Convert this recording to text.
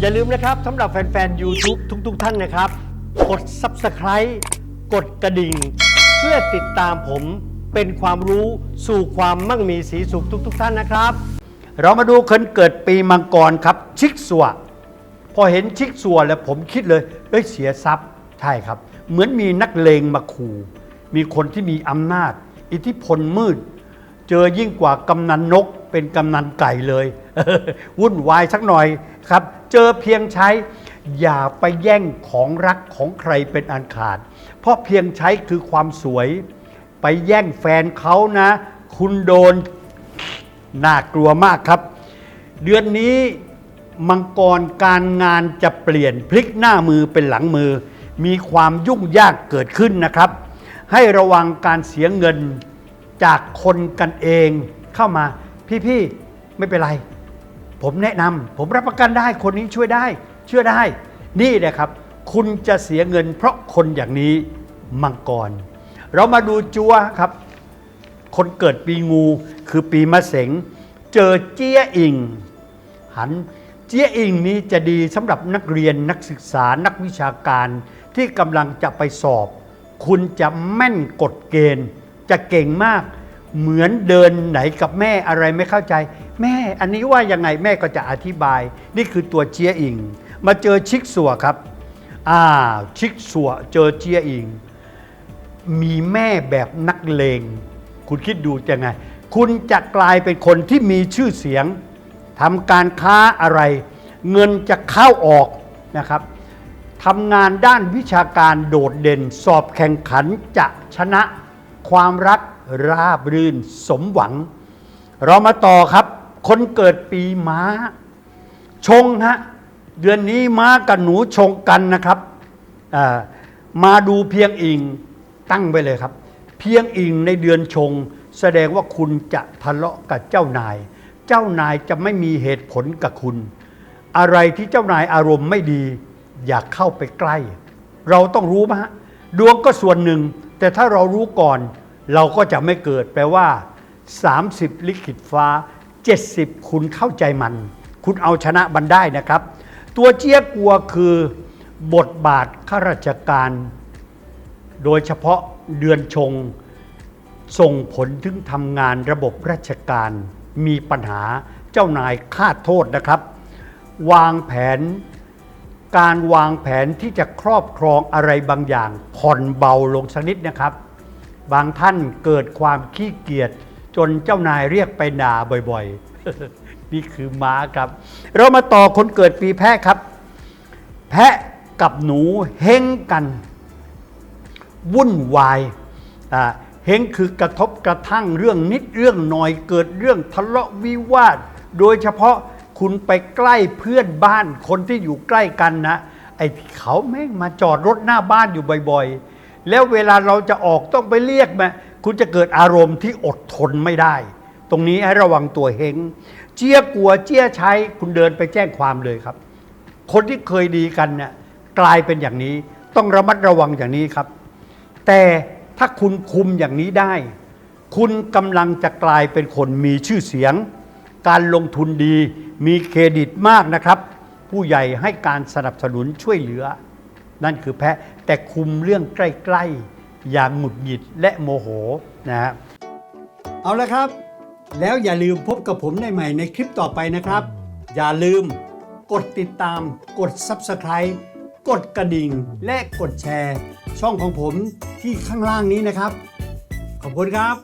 อย่าลืมนะครับสำหรับแฟนๆ YouTube ทุกๆ ท่านนะครับ กด Subscribe กดกระดิ่ง เพื่อติดตามผมเป็นความรู้สู่ความมั่งมีสีสุขทุก ๆ ท่านนะครับ เรามาดูคนเกิดปีมังกรครับ ชิกสัวพอเห็นชิกสัวแล้วผมคิดเลยเอ้ยเสียทรัพย์ใช่ครับ เหมือนมีนักเลงมาขู่มีคนที่มีอำนาจ อิทธิพลมืด เจอยิ่งกว่ากำนันนกเป็นกำนันไก่เลย วุ่นวายสักหน่อยครับ เจอเพียงใช้ อย่าไปแย่งของรักของใครเป็นอันขาด เพราะเพียงใช้คือความสวย ไปแย่งแฟนเขานะ คุณโดนน่ากลัวมากครับ เดือนนี้มังกรการงานจะเปลี่ยนพลิกหน้ามือเป็นหลังมือ มีความยุ่งยากเกิดขึ้นนะครับ ให้ระวังการเสียเงินจากคนกันเองเข้ามาพี่ๆไม่เป็นไร ผมแนะนำผมรับประกันได้คนนี้ช่วยได้ เชื่อได้ นี่แหละครับ คุณจะเสียเงินเพราะคนอย่างนี้มังกร เรามาดูจัวครับ คนเกิดปีงูคือปีมะเสงเจอเจี้ยอิง หันเจี้ยอิงนี้จะดีสำหรับนักเรียนนักศึกษานักวิชาการที่กำลังจะไปสอบ คุณจะแม่นกฎเกณฑ์ จะเก่งมาก เหมือนเดินไหนกับแม่อะไรไม่เข้าใจ แม่อันนี้ว่ายังไงแม่ก็จะอธิบาย นี่คือตัวเจียอิง มาเจอชิกสัวครับอ่าชิกสัวเจอเจียอิง มีแม่แบบนักเลง คุณคิดดูจะไง คุณจะกลายเป็นคนที่มีชื่อเสียงทำการค้าอะไร เงินจะเข้าออกนะครับทำงานด้านวิชาการโดดเด่น สอบแข่งขันจะชนะ ความรักราบรื่นสมหวัง เรามาต่อครับ คนเกิดปีม้า ชงฮะเดือนนี้ม้ากับหนูชงกันนะครับมาดูเพียงอิงตั้งไปเลยครับ เพียงอิงในเดือนชง แสดงว่าคุณจะทะเลาะกับเจ้านาย เจ้านายจะไม่มีเหตุผลกับคุณ อะไรที่เจ้านายอารมณ์ไม่ดี อย่าเข้าไปใกล้ เราต้องรู้มฮะดวงก็ส่วนหนึ่ง แต่ถ้าเรารู้ก่อน เราก็จะไม่เกิดแปลว่า 30 ลิขิตฟ้า 70 คุณเข้าใจมัน คุณเอาชนะมันได้นะครับ ตัวเจี๊ยกลัวคือบทบาทข้าราชการ โดยเฉพาะเดือนชงส่งผลถึงทำงานระบบราชการ มีปัญหาเจ้านายคาดโทษนะครับ วางแผนการวางแผนที่จะครอบครองอะไรบางอย่างผ่อนเบาลงสักนิดนะครับ บางท่านเกิดความขี้เกียจ จนเจ้านายเรียกไปด่าบ่อยๆ นี่คือม้าครับ เรามาต่อคนเกิดปีแพะครับ แพะกับหนูเฮงกัน วุ่นวายเฮงคือกระทบกระทั่งเรื่องนิดเรื่องหน่อยเกิดเรื่องทะเลาะวิวาท โดยเฉพาะคุณไปใกล้เพื่อนบ้านคนที่อยู่ใกล้กันนะไอ้เขาแม่งมาจอดรถหน้าบ้านอยู่บ่อยๆ แล้วเวลาเราจะออกต้องไปเรียกมาคุณจะเกิดอารมณ์ที่อดทนไม่ได้ ตรงนี้ให้ระวังตัวเฮงเจี๊ยกลัวเจี๊ยใช้คุณเดินไปแจ้งความเลยครับ คนที่เคยดีกันเนี่ยกลายเป็นอย่างนี้ ต้องระมัดระวังอย่างนี้ครับ แต่ถ้าคุณคุมอย่างนี้ได้ คุณกำลังจะกลายเป็นคนมีชื่อเสียง การลงทุนดีมีเครดิตมากนะครับ ผู้ใหญ่ให้การสนับสนุนช่วยเหลือ นั่นคือแพะแต่คุมเรื่องใกล้ ๆ อย่างหงุดหงิดและโมโหนะฮะเอาละครับ แล้วอย่าลืมพบกับผมได้ใหม่ในคลิปต่อไปนะครับ อย่าลืมกดติดตาม กด Subscribe กดกระดิ่ง และกดแชร์ ช่องของผมที่ข้างล่างนี้นะครับ ขอบคุณครับ